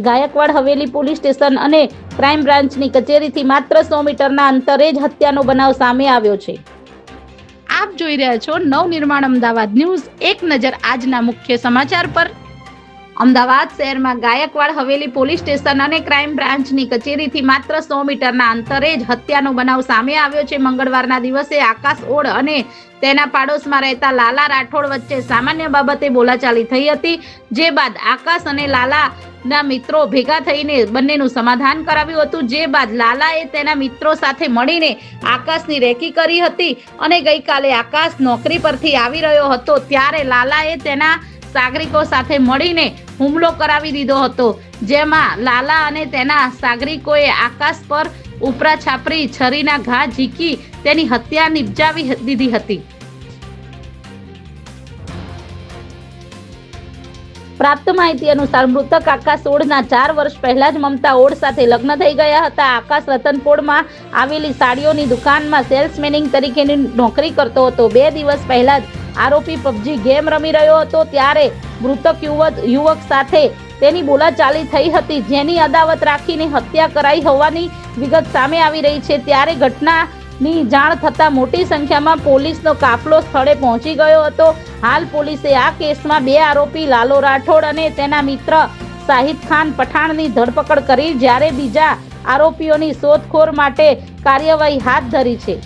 Gaekwad Haveli police station અને crime બ્રાન્ચની કચેરીથી માત્ર સો મીટરના અંતરે જ હત્યાનો બનાવ સામે આવ્યો છે. આપ જોઈ રહ્યા છો નવનિર્માણ અમદાવાદ ન્યૂઝ, એક નજર આજના મુખ્ય સમાચાર પર. અમદાવાદ શહેરમાં ગાયકવાડ હવેલી પોલીસ સ્ટેશન અને ક્રાઇમ બ્રાન્ચની કચેરીથી માત્ર સો મીટરના અંતરે જ હત્યાનો બનાવ સામે આવ્યો છે. મંગળવારના દિવસે આકાશ ઓળ અને તેના પાડોશમાં રહેતા લાલા રાઠોડ વચ્ચે સામાન્ય બાબતે બોલાચાલી થઈ હતી. જે બાદ આકાશ અને લાલા ના મિત્રો, ભેગા થઈને બંનેનું સમાધાન કરાવ્યું હતું. જે બાદ લાલાએ તેના મિત્રો સાથે મળીને આકાશની રેકી કરી હતી અને ગઈકાલે આકાશ નોકરી પરથી આવી રહ્યો હતો. ત્યારે લાલાએ તેના સાગરિકો સાથે મળીને હુમલો કરાવી દીધો હતો. જેમાં લાલા અને તેના સાગરિકોએ આકાશ પર ઉપરા છાપરી છરીના ઘા ઝીકી તેની હત્યા નિપજાવી દીધી હતી. પ્રાપ્ત માહિતી અનુસાર મૃતક આકાશ ઓળના ચાર વર્ષ પહેલા જ મમતા ઓડ સાથે લગ્ન થઈ ગયા હતા. આકાશ રતનપોળમાં આવેલી સાડીઓની દુકાનમાં સેલ્સમેનિંગ તરીકેની નોકરી કરતો હતો. બે દિવસ પહેલા જ આરોપી પબજી ગેમ રમી રહ્યો હતો. ત્યારે મૃતક યુવક યુવક સાથે તેની બોલાચાલી થઈ હતી, જેની અદાવત રાખીને હત્યા કરાઈ હોવાની વિગત સામે આવી રહી છે. ત્યારે ઘટનાની જાણ થતાં મોટી સંખ્યામાં પોલીસનો કાફલો સ્થળે પહોંચી ગયો હતો. હાલ પોલીસે આ કેસમાં બે આરોપી લાલો રાઠોડ અને તેના મિત્ર શાહિદ ખાન પઠાણની ધરપકડ કરી, જ્યારે બીજા આરોપીઓની શોધખોળ માટે કાર્યવાહી હાથ ધરી છે.